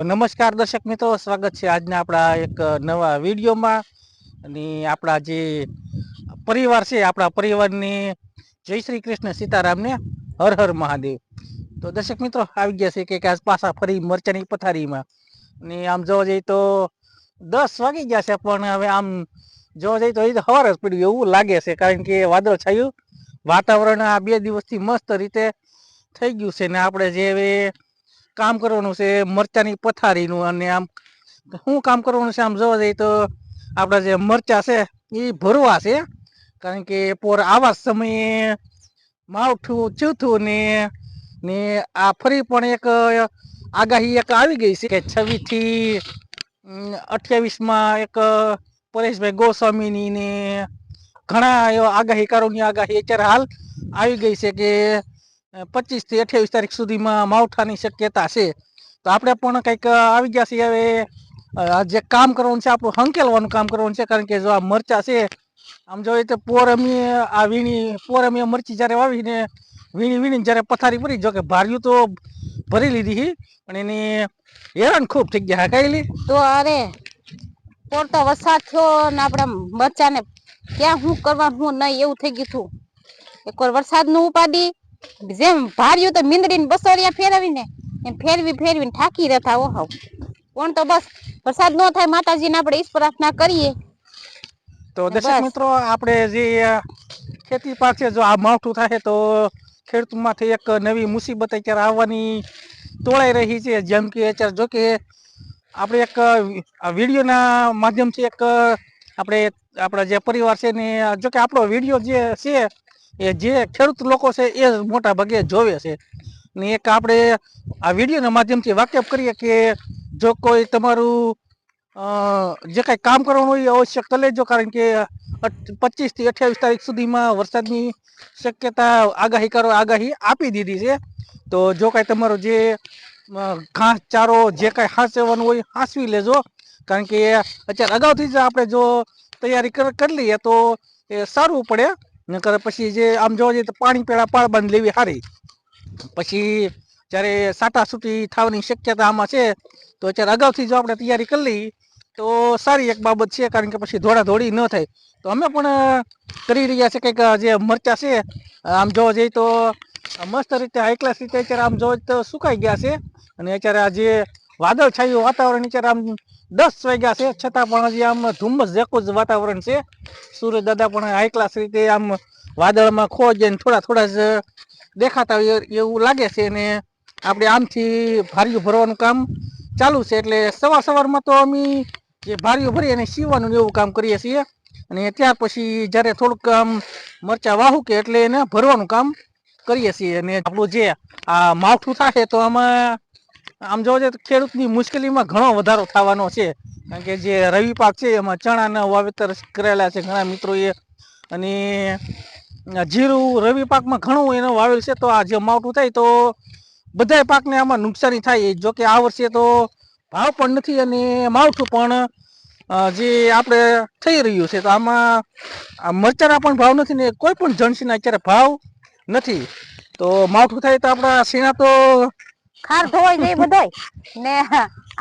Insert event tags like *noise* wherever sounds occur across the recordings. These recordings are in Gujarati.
નમસ્કાર દર્શક મિત્રો, સ્વાગત છે આજના આપણા એક નવા વિડીયોમાં. અને આપણા જે પરિવાર છે, આપણા પરિવારની જય શ્રી કૃષ્ણ સીતારામને હર હર મહાદેવ. તો દર્શક મિત્રો, આવી ગયા છે કે આજ પાછા ફરી મરચાની પથારીમાં. અને આમ જોવા જઈએ તો દસ વાગી ગયા છે, પણ હવે આમ જોવા જઈએ તો એ હવાર જ પડ્યું એવું લાગે છે, કારણ કે વાદળ છાયું. વાતાવરણ આ બે દિવસથી મસ્ત રીતે થઈ ગયું છે. ને આપણે જે કામ કરવાનું છે, મરચાની પથારીનું અને આમ શું કામ કરવાનું છે, આમ જોવા જઈએ તો આપણા જે મરચા છે, એ ભરવા છે. કારણ કે પોર આવા સમયે માવઠું, ચૂથું ને ને આ ફરી પણ એક આગાહી એક આવી ગઈ છે કે છવ્વીસથી અઠ્યાવીસમાં એક પરેશભાઈ ગોસ્વામીની ને ઘણા આગાહીકારોની આગાહી અત્યારે હાલ આવી ગઈ છે કે પચીસથી અઠ્યાવીસ તારીખ સુધીમાં માવઠાની શક્યતા છે. તો આપણે પણ કંઈક આવી ગયા છીએ હવે જે કામ કરવાનું છે, આપણું હંકેલવાનું કામ કરવાનું છે, કારણ કે જો આ મરચા છે, આમ જોઈએ તો પોર અમે, આ વીણી, પોર અમે મરચી જ્યારે વાવીને વીણી વીણી જ્યારે પથારી ભરી જો કે ભાર્યું તો ભરી લીધી હતી પણ એની હેરાન ખૂબ થઈ ગયા લી? તો અરે, પોર તો વરસાદ થયો ને આપણે મરચાને ક્યાં શું કરવા શું નહીં, એવું થઈ ગયું હતું. એકવાર વરસાદનું ઉપાડી જેમ ભાર્યું તો મીંદડીને બસોરિયા ફેરવીને એમ ફેરવી ફેરવીને થાકી રહેતા ઓહો કોણ તો બસ વરસાદ ન થાય માતાજીને આપણે ઈશ પ્રાર્થના કરીએ. તો દર્શક મિત્રો આપણે જે ખેતી પાસે જો આ માવઠું થાય તો ખેડૂતમાંથી એક નવી મુસીબત અત્યારે આવવાની તોળાઈ રહી છે. જેમ કે અત્યારે જો કે આપણે એક આ વિડીયોના માધ્યમથી એક આપણે આપણા જે પરિવાર છે ને જો કે આપણો વીડિયો જે છે એ જે ખેડૂત લોકો છે એ મોટા ભાગે જોવે છે. ને એક આપણે આ વિડીયોના માધ્યમથી વાકેફ કરીએ કે જો કોઈ તમારું જે કાંઈ કામ કરવાનું હોય એ અવશ્ય કરી લેજો, કારણ કે પચીસથી અઠ્યાવીસ તારીખ સુધીમાં વરસાદની શક્યતા આગાહી કરો, આગાહી આપી દીધી છે. તો જો કાંઈ તમારો જે ઘાસ ચારો જે કાંઈ હાંસવાનું હોય હાંસવી લેજો, કારણ કે અત્યારે અગાઉથી જ આપણે જો તૈયારી કર- કરી લઈએ તો એ સારું પડે. નકર પછી જે આમ જોવા જઈએ તો પાણી પેળા પાળ બંધ લેવી સારી પછી જ્યારે સાટા સૂટી થવાની શક્યતા આમાં છે, તો અત્યારે અગાઉથી જો આપણે તૈયારી કરી લઈએ, તો સારી એક બાબત છે, કારણ કે પછી ધોળા ધોળી ન થાય. તો અમે પણ કરી રહ્યા છે કંઈક જે મરચા છે આમ જોવા જઈએ તો મસ્ત રીતે હાઈ રીતે અત્યારે આમ જોવા તો સુકાઈ ગયા છે. અને અત્યારે આ જે વાદળ છાયું વાતાવરણ અત્યારે આમ દસ વાગ્યા છે, છતાં પણ હજી આમ ધુમ્મસ જેકું જ વાતાવરણ છે. સૂરજ દાદા પણ હાઈ રીતે આમ વાદળમાં ખોજ થોડા થોડા જ દેખાતા હોય એવું લાગે છે અને આપણે આમથી ભારીયું ભરવાનું કામ ચાલુ છે. એટલે સવાર સવારમાં તો અમે જે ભારીઓ ભરી અને સીવવાનું એવું કામ કરીએ છીએ. અને ત્યાર પછી જ્યારે થોડુંક આમ મરચા વાહુ કે એટલે એને ભરવાનું કામ કરીએ છીએ. અને આપણું જે આ માવઠું થશે તો આમાં આમ જોવા તો ખેડૂતની મુશ્કેલીમાં ઘણો વધારો થવાનો છે. કારણ કે જે રવિ પાક છે, એમાં ચણાના વાવેતર કરેલા છે. ઘણા મિત્રોએ અને જીરું રવિ પાકમાં ઘણું એનો વાવેલ છે. તો આ જે માવઠું થાય તો બધાય પાકને આમાં નુકસાની થાય. જો કે આ વર્ષે તો ભાવ પણ નથી અને માવઠું પણ જે આપણે થઈ રહ્યું છે, તો આમાં મરચાના પણ ભાવ નથી ને કોઈ પણ જણસીના અત્યારે ભાવ નથી. તો માવઠું થાય તો આપણા સીણા તો ખાર ધોવાઈ જાય બધાય. ને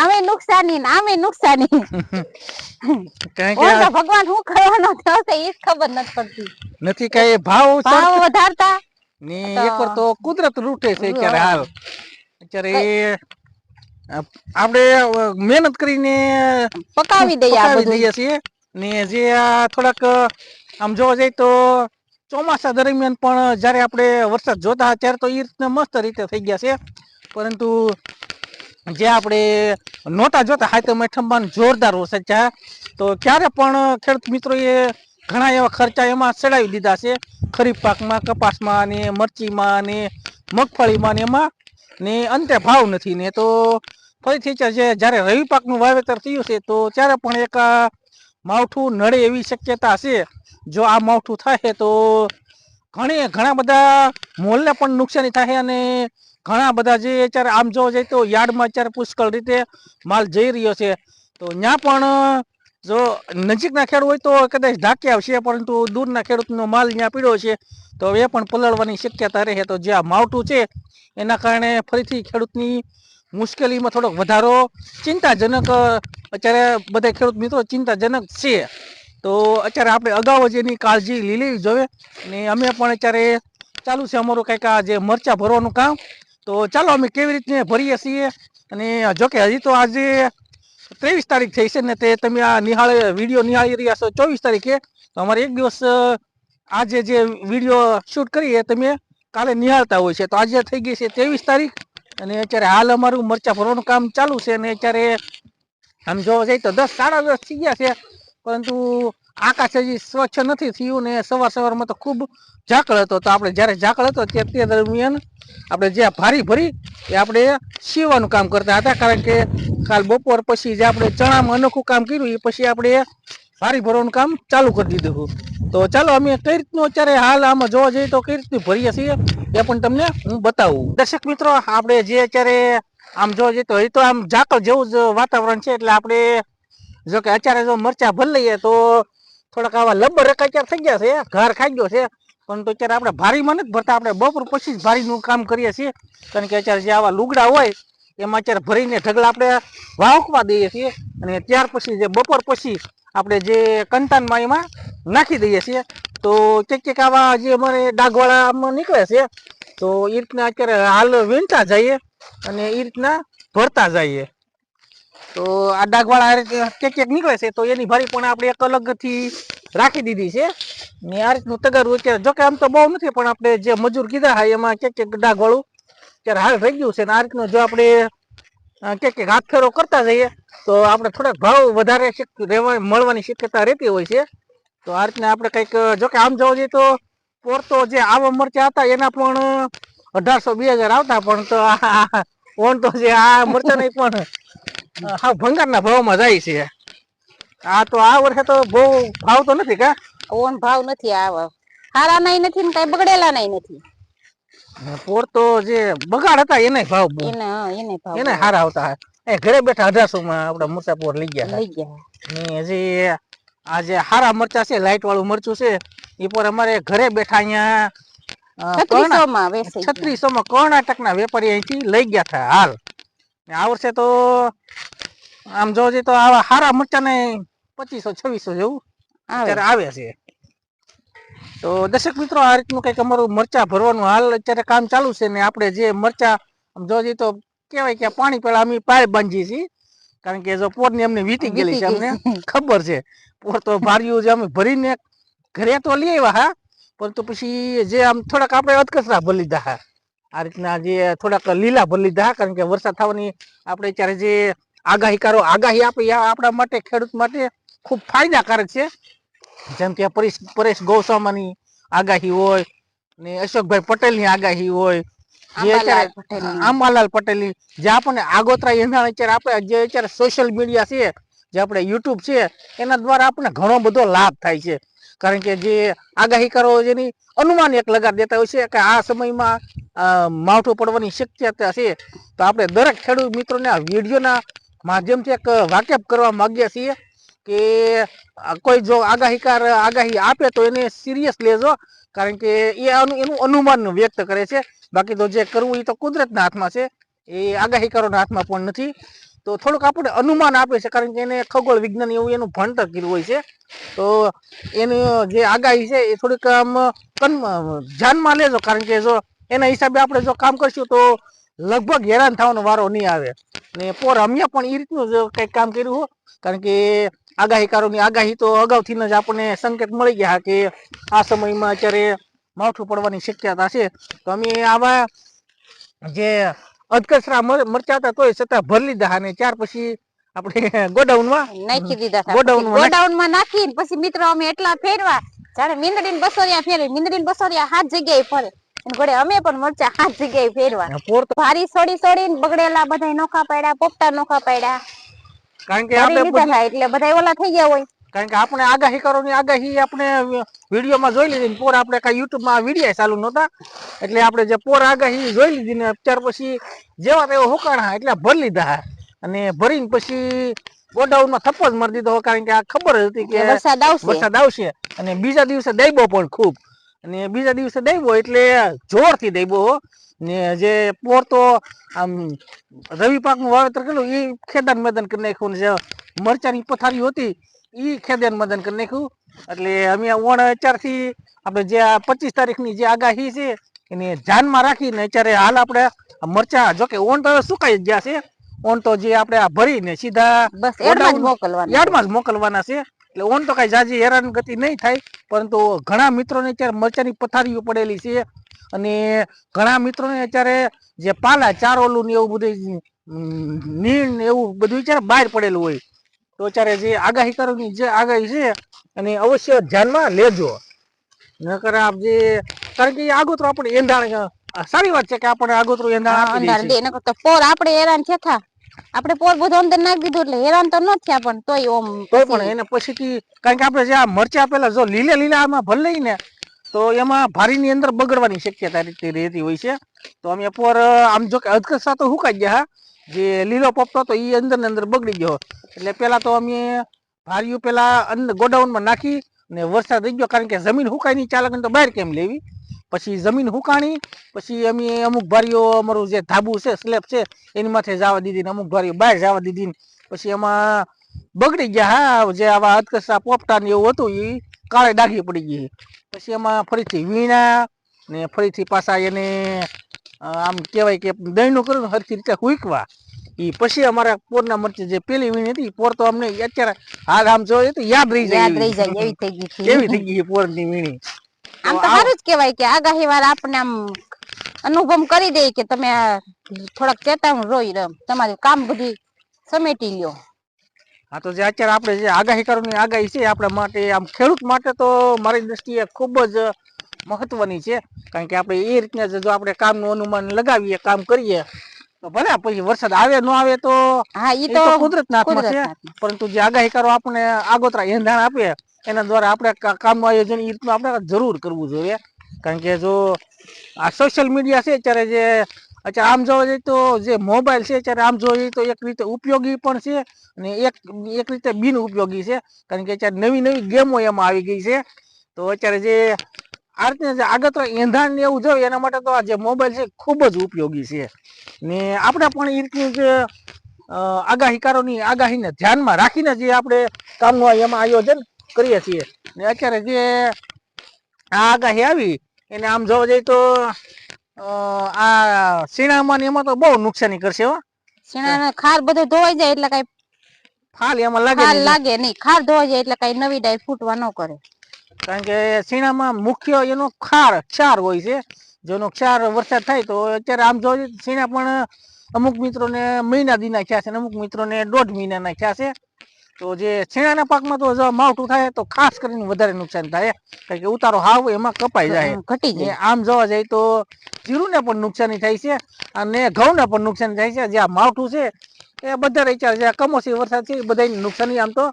આમે નુકસાની ને આમે નુકસાની. કારણ કે ભગવાન શું કરવાનો થયો છે એ ખબર નથી પડતી. નથી કઈ ભાવ ભાવ વધારતા? ને એકવાર તો કુદરત લૂંટે છે અત્યારે હાલ. અત્યારે આપણે મહેનત કરીને પકાવી દઈએ પકાવી દઈએ છીએ. ને જે આ થોડાક આમ જોવા જઈએ તો ચોમાસા દરમિયાન પણ જ્યારે આપણે વરસાદ જોતા ત્યારે તો એ રીતના મસ્ત રીતે થઈ ગયા છે. પરંતુ જે આપણે નહોતા જોતા હાથમ ઠંબાન જોરદાર વરસાદ છે. તો ક્યારે પણ ખેડૂત મિત્રોએ ઘણા એવા ખર્ચા એમાં ચડાવી દીધા છે. ખરીફ પાકમાં, કપાસમાં ને મરચીમાં ને મગફળીમાં ને એમાં ને અંતે ભાવ નથી ને. તો ફરીથી જ્યારે રવિ પાકનું વાવેતર થયું છે, તો ત્યારે પણ એક માવઠું નડે એવી શક્યતા છે. જો આ માવઠું થાય તો ઘણી, ઘણા બધા મોલને પણ નુકસાની થાય અને ઘણા બધા જે અત્યારે આમ જોવા જઈએ તો યાર્ડમાં અત્યારે પુષ્કળ રીતે માલ જઈ રહ્યો છે. તો ત્યાં પણ, જો નજીકના ખેડૂત હોય તો કદાચ ઢાંકી આવશે, પરંતુ દૂરના ખેડૂતનો માલ ત્યાં પીડ્યો છે. તો એ પણ પલળવાની શક્યતા રહે. તો જે આ માવઠું છે, એના કારણે ફરીથી ખેડૂતની મુશ્કેલીમાં થોડોક વધારો ચિંતાજનક, અત્યારે બધા ખેડૂત મિત્રો ચિંતાજનક છે. તો અત્યારે આપણે અગાઉ જ એની કાળજી લઈ લેવી જોઈએ અને અમે પણ અત્યારે ચાલુ છે અમારું કંઈક આ જે મરચા ભરવાનું કામ. તો ચાલો અમે કેવી રીતે ભરીએ છીએ? અને જોકે હજી તો આજે ત્રેવીસ તારીખ થઈ છે ને તે તમે આ નિહાળે, વીડિયો નિહાળી રહ્યા છો ચોવીસ તારીખે. તો અમારે એક દિવસ આજે જે વીડિયો શૂટ કરીએ તમે કાલે નિહાળતા હોય છે. તો આજે થઈ ગઈ છે ત્રેવીસ તારીખ અને અત્યારે હાલ અમારું મરચા ભરવાનું કામ ચાલુ છે અને અત્યારે આમ જોવા જઈએ તો દસ સાડા દસ થઈ ગયા છે. પરંતુ આકાશ હજી સ્વચ્છ નથી થયું ને સવાર સવારમાં તો ખૂબ ઝાકળ હતો. તો આપણે જ્યારે ઝાકળ હતો તે તે દરમિયાન આપણે જે ભારી ભરી એ આપણે સીવવાનું કામ કરતા હતા. કારણ કે કાલ બપોર પછી જે આપણે ચણામાં અનોખું કામ કર્યું, એ પછી આપણે ભારી ભરવાનું કામ ચાલુ કરી દીધું તો ચાલો અમે કઈ રીતનું અત્યારે હાલ આમાં જોવા જઈએ તો કઈ રીતનું ભરીએ છીએ એ પણ તમને હું બતાવું. દર્શક મિત્રો, આપણે જે અત્યારે આમ જોવા જઈએ તો એ તો આમ ઝાકળ જેવું જ વાતાવરણ છે. એટલે આપણે જો કે અત્યારે જો મરચા ભરી લઈએ તો થોડાક આવા લબ્બર રકાચાર થઈ ગયા છે, ઘર ખાઈ ગયો છે. પણ તો અત્યારે આપણે ભારીમાં નથી ભરતા આપણે બપોર પછી જ ભારીનું કામ કરીએ છીએ. કારણ કે અત્યારે જે આવા લુગડા હોય, એમાં અત્યારે ભરીને ઢગલા આપણે વાવકવા દઈએ છીએ. અને ત્યાર પછી જે બપોર પછી આપણે જે કંટાનમાં એમાં નાખી દઈએ છીએ. તો ક્યાંક ક્યાંક આવા જે અમારે ડાઘવાળા આમાં નીકળે છે, તો એ રીતના અત્યારે હાલ વીણતા જઈએ અને એ રીતના ભરતા જઈએ. તો આ રીતે ક્યાંક ક્યાંક નીકળે છે, તો એની ભરી પણ આપણે એક અલગથી રાખી દીધી છે. ને આ રીતનું તગારું અત્યારે, જોકે આમ તો બહુ નથી, પણ આપણે જે મજૂર કીધા હા એમાં ક્યાંક ક્યાંક ડાગવાળું અત્યારે હાલ રહી ગયું છે. ને આ રીતનું જો આપણે ક્યાંક ક્યાંક હાથ ફેરો કરતા જઈએ, તો આપણે થોડાક ભાવ વધારે રહેવા, મળવાની શક્યતા રહેતી હોય છે. તો આ રીતના આપણે કંઈક, જોકે આમ જોવા જઈએ તો પોર તો જે આવા મરચા હતા, એના પણ અઢારસો, બે હજાર આવતા, પણ તો ઓન તો જે આ મરચા નહીં પણ હા ભંગારના ભાવમાં જાય છે. આ તો આ વર્ષે તો બહુ ભાવ તો નથી કા? ઓન ભાવ નથી આવા હારા નહીં નથી ને કઈ બગડેલા નહીં નથી. પોર તો જે બગાડ હતા એને ભાવ એને એને ભાવ એને હારા આવતા એ ઘરે બેઠા અઢારસો માં આપડા મોટા પોર લઈ ગયા લઈ ગયા. ને હજી આ જે હારા મરચા છે લાઈટ વાળું મરચું છે એ પર અમારે ઘરે બેઠા અહીંયા છત્રીસો માં. છત્રીસો માં કર્ણાટકના વેપારી અહીંથી લઈ ગયા હતા હાલ. ને આ વર્ષે તો આમ જોવા તો આવા હારા મરચા ને પચીસો છવ્વીસો જેવું અત્યારે આવે છે. તો દર્શક મિત્રો આ રીતનું કંઈક અમારું મરચા ભરવાનું હાલ અત્યારે કામ ચાલુ છે ને આપણે જે મરચા આમ જોવા તો કહેવાય કે પાણી પેલા અમે પાય બાંધીએ છીએ. કારણ કે જો પોરની અમને વીતી ગયેલી છે અમને ખબર છે. પોર તો ભાર્યું જે અમે ભરીને ઘરે તો લઈ આવ્યા હા. પરંતુ પછી જે આમ થોડાક આપણે અધકચરા ભરી લીધા હા. આ રીતના જે થોડાક લીલા ભરી લીધા કારણ કે વરસાદ થવાની આપણે અત્યારે જે આગાહીકારો આગાહી આપી આપણા માટે ખેડૂત માટે ખૂબ ફાયદાકારક છે. જેમ કે પરેશ પરેશ ગૌસ્વામાની આગાહી હોય ને અશોકભાઈ પટેલની આગાહી હોય આંબાલાલ પટેલની. જે આપણને આગોતરા એના અત્યારે આપણે જે અત્યારે સોશિયલ મીડિયા છે જે આપણે યુટ્યુબ છે એના દ્વારા આપણને ઘણો બધો લાભ થાય છે. કારણ કે જે આગાહી કરો જેની અનુમાન એક લગાડી દેતા હોય છે કે આ સમયમાં માવઠું પડવાની શક્યતા છે. તો આપણે દરેક ખેડૂત મિત્રોને આ વિડીયોના માધ્યમથી એક વાકેફ કરવા માગીએ છીએ કે કોઈ જો આગાહીકાર, આગાહી આપે તો એને સિરિયસ લેજો, કારણ કે એ એનું અનુમાન વ્યક્ત કરે છે. બાકી તો જે કરવું એ તો કુદરતના હાથમાં છે. એ આગાહીકારોના હાથમાં પણ નથી. તો થોડુંક આપણે અનુમાન આપે છે, કારણ કે એને ખગોળ વિજ્ઞાન એવું એનું ભણતર કર્યું હોય છે. તો એની જે આગાહી છે એ થોડીક આમ ધ્યાનમાં લેજો, કારણ કે જો એના હિસાબે આપણે જો કામ કરશું તો લગભગ હેરાન થવાનો વારો નહીં આવે. ને પોર અમે પણ એ રીતનું જ કંઈક કામ કર્યું હો, કારણ કે આગાહીકારોની આગાહી તો અગાઉથી જ આપણને સંકેત મળી ગયા કે આ સમયમાં અત્યારે માવઠું પડવાની શક્યતા છે. તો અમે આવા જે અધકચરા મર- મરચા હતા તોય છતાં ભરી લીધા અને ત્યાર પછી આપણે *laughs* ગોડાઉનમાં નાખી દીધા ગોડાઉનમાં ગોડાઉનમાં નાખીને પછી મિત્રો અમે એટલા ફેરવા જાણે મીંદડી ને બસોરિયા ફેરવી મીંદડી ને બસોરિયા હાથ જગ્યાએ ફરે. અમે પણ મરચા હાથ જગ્યાએ ફેરવા. ભારી સોડી સોડીને બગડેલા બધા નોખા પાડ્યા પોપટા નોખા પાડ્યા. કારણ કે આપણે એટલે બધા ઓલા થઈ ગયા હોય. કારણ કે આપણે આગાહી આગાહીકારોની આગાહી આપણે વિડીયોમાં જોઈ લીધી ને પોર આપણે કાંઈ યુટ્યુબમાં વીડિયો ચાલુ નહોતા. એટલે આપણે જે પોર આગાહી જોઈ લીધી ને ત્યાર પછી જેવા તેવા હુકાણા એટલે ભરી લીધા હા. અને ભરીને પછી ગોડાઉનમાં થપ્પો જ મારી દીધો કારણ કે આ ખબર હતી કે વરસાદ આવશે. વરસાદ આવશે. અને બીજા દિવસે દઈબો પણ ખૂબ. અને બીજા દિવસે દઈબો એટલે જોરથી દઈબો હો. ને જે પોર તો આમ રવિ પાકનું વાવેતર કર્યું એ ખેદાન મેદાન કરી નાખ્યું ને જે મરચાની પથારી હતી એ ખેદેન મદન કરી નાખ્યું. એટલે અમે ઓણ અત્યારથી આપણે જે આ પચીસ તારીખની જે આગાહી છે એને ધ્યાનમાં રાખીને અત્યારે હાલ આપણે મરચા જોકે ઓણ તો સુકાઈ ગયા છે. ઓણ તો જે આપણે આ ભરીને સીધા બસ યાર્ડમાં જ મોકલવાના છે. એટલે ઓન તો કઈ જાજી હેરાનગતિ નહીં થાય પરંતુ ઘણા મિત્રોને અત્યારે મરચાની પથારીઓ પડેલી છે. અને ઘણા મિત્રોને અત્યારે જે પાલા ચાર ઓલું ને એવું બધું નીણ ને એવું બધું અત્યારે બહાર પડેલું હોય. તો અત્યારે જે આગાહી કરવાની જે આગાહી છે અને અવશ્ય ધ્યાનમાં લેજો. નકર આપ જે કારણ કે આગોતરો આપણે એંધાણ સારી વાત છે કે આપણે આગોતરો એંધાણ આપી દે નકર તો પોર આપણે હેરાન થયા આપણે પોર બધો અંદર નાખી દીધું એટલે હેરાન તો ન થયા પણ તોય ઓમ તોય પછી પણ એને પછીથી કારણ કે આપણે જે આ મરચા પેલા જો લીલા લીલા આમાં ભલ ને તો એમાં ભારીની અંદર બગડવાની શક્યતા રીતે રહેતી હોય છે. તો અમે પોર આમ જો કે અધકસા તો હુકાઈ ગયા હા. જે લીલો પોપટો હતો એ અંદર ને અંદર બગડી ગયો. એટલે પેલા તો અમે ભારીઓ પેલા અંદર ગોડાઉનમાં નાખી ને વરસાદ થઈ ગયો, કારણ કે જમીન હુકાઈ નહીં ચાલે તો બહાર કેમ લેવી? પછી જમીન હુકાણી, પછી અમે અમુક ભારીઓ, અમારું જે ધાબુ છે, સ્લેબ છે, એની માથે જવા દીધી ને અમુક ભારીઓ બહાર જવા દીધી ને પછી એમાં બગડી ગયા, હા, જે આવા અધકસા પોપટા ને એવું હતું એ કાળે ડાઘી પડી ગઈ. પછી એમાં ફરીથી વીણા ને ફરીથી પાછા એને આમ કહેવાય કે દહીંનું કરું સરખી રીતે હુંકવા. એ પછી અમારા પોરના મરચી જે પેલી વીણી હતી પોર તો અમને અત્યારે હાલ આમ જોઈએ તો યાદ રહી જાય યાદ રહી જાય એવી થઈ ગઈ એવી થઈ ગઈ પોરની વીણી. આમ તો સારું જ કહેવાય કે આગાહી વાર આપણે આમ અનુભવ કરી દે કે તમે થોડાક ચેતાવણી રોઈ રમ. તમારું કામ બધી સમેટી લ્યો. હા તો જે અત્યારે આપણે જે આગાહી કરવાની આગાહી છે આપણા માટે આમ ખેડૂત માટે તો મારી દ્રષ્ટિએ ખૂબ જ મહત્વની છે. કારણ કે આપણે એ રીતના જો આપણે કામનું અનુમાન લગાવીએ કામ કરીએ તો ભલે પછી વરસાદ આવે ન આવે તો હા એ તો કુદરતના હાથમાં છે. પરંતુ જે આગાહી કરો આપણે આગોતરા એંધાણ આપે એના દ્વારા આપણે કામનું આયોજન એ રીતનું આપણે જરૂર કરવું જોઈએ. કારણ કે જો આ સોશિયલ મીડિયા છે અત્યારે જે અત્યારે આમ જોવા જઈએ તો જે મોબાઈલ છે અત્યારે આમ જોવા જઈએ તો એક રીતે ઉપયોગી પણ છે અને એક એક રીતે બિન ઉપયોગી છે. કારણ કે અત્યારે નવી નવી ગેમો એમાં આવી ગઈ છે. તો અત્યારે જે આ રીતના જે આગળ એંધાણ ને એવું જોઈએ એના માટે તો આ જે મોબાઈલ છે ખૂબ જ ઉપયોગી છે. ને આપણે પણ એ રીતની જે આગાહીકારોની આગાહીને ધ્યાનમાં રાખીને જે આપણે કામનું એમાં આયોજન કરીએ છીએ. ને અત્યારે જે આ આગાહી આવી એને આમ જોવા જઈએ તો આ શીણામાં ને એમાં તો બહુ નુકસાની કરશે હો. શીણાનો ખાર બધો ધોવાઈ જાય એટલે કઈ ફાલ એમાં લાગે લાગે નહીં. ખાર ધોવાઈ જાય એટલે કઈ નવી ડાય ફૂટવા ન કરે. કારણ કે શીણામાં મુખ્ય એનો ખાર ક્ષાર હોય છે. જેનો ક્ષાર વરસાદ થાય તો અત્યારે આમ જોઈએ શીણા પણ અમુક મિત્રોને મહિના દી નાખ્યા છે અને અમુક મિત્રોને દોઢ મહિના નાખ્યા છે. તો જે શીણાના પાકમાં તો જો માવઠું થાય તો ખાસ કરીને વધારે નુકસાન થાય. કારણ કે ઉતારો હાવ એમાં કપાઈ જાય. ઘટી જાય. આમ જોવા જાય તો જીરુને પણ નુકસાની થાય છે અને ઘઉંને પણ નુકસાની થાય છે. જે આ માવઠું છે એ બધા વિચાર જે આ કમોસમી વરસાદ છે એ બધાની નુકસાની આમ તો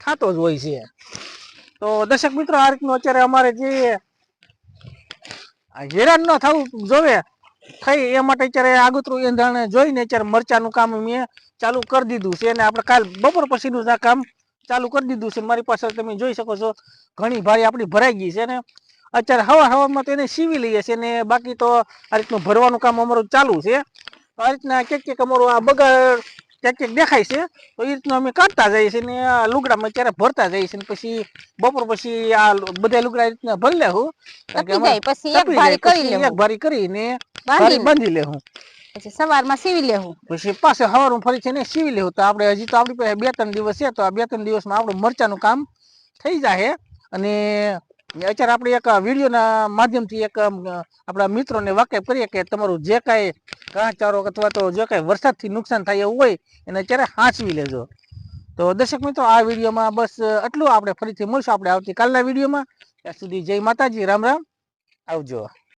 થતો જ હોય છે. તો દર્શક મિત્રો, આ રીતનું અત્યારે અમારે જે હેરાન ન થવું જોવે, થઈ એ માટે અત્યારે આગોતરું એંધાણે જોઈને અત્યારે મરચાનું કામ મેં ચાલુ કરી દીધું છે અને આપણે કાલ બપોર પછીનું આ કામ ચાલુ કરી દીધું છે. મારી પાસે તમે જોઈ શકો છો, ઘણી ભારી આપણી ભરાઈ ગઈ છે ને અત્યારે હવા હવામાં તો એને સીવી લઈએ છીએ ને બાકી તો આ રીતનું ભરવાનું કામ અમારું ચાલુ છે. આ રીતના ક્યાંક ક્યાંક અમારું આ બગાડ ક્યાંક ક્યાંક દેખાય છે તો એ રીતનું અમે કાઢતા જઈએ છીએ ને આ લુગડામાં ક્યારે ભરતા જઈએ છીએ પછી બપોર પછી આ બધા લુગડા રીતના ભરી લેવું પછી એક ભારી કરી પછી એક ભારી કરીને બાંધી લે હું લેવું. પછી સવારમાં સીવી લેવું. પછી પાછે હવારમાં ફરી છે ને સીવી લેવું. તો આપણે હજી તો આપણી પાસે બે ત્રણ દિવસ છે તો આ બે ત્રણ દિવસમાં આપણું મરચાનું કામ થઈ જાય અને અત્યારે આપણે એક વિડીયોના માધ્યમથી એક આપણા મિત્રોને વાકેફ કરીએ કે તમારું જે કાંઈ ઘાસચારો અથવા તો જે કાંઈ વરસાદથી નુકસાન થાય એવું હોય, એને અત્યારે હાંચવી લેજો. તો દર્શક મિત્રો, આ વિડીયોમાં બસ આટલું. આપણે ફરીથી મળશું આપણે આવતીકાલના વિડીયોમાં. ત્યાં સુધી જય માતાજી, રામ રામ. આવજો.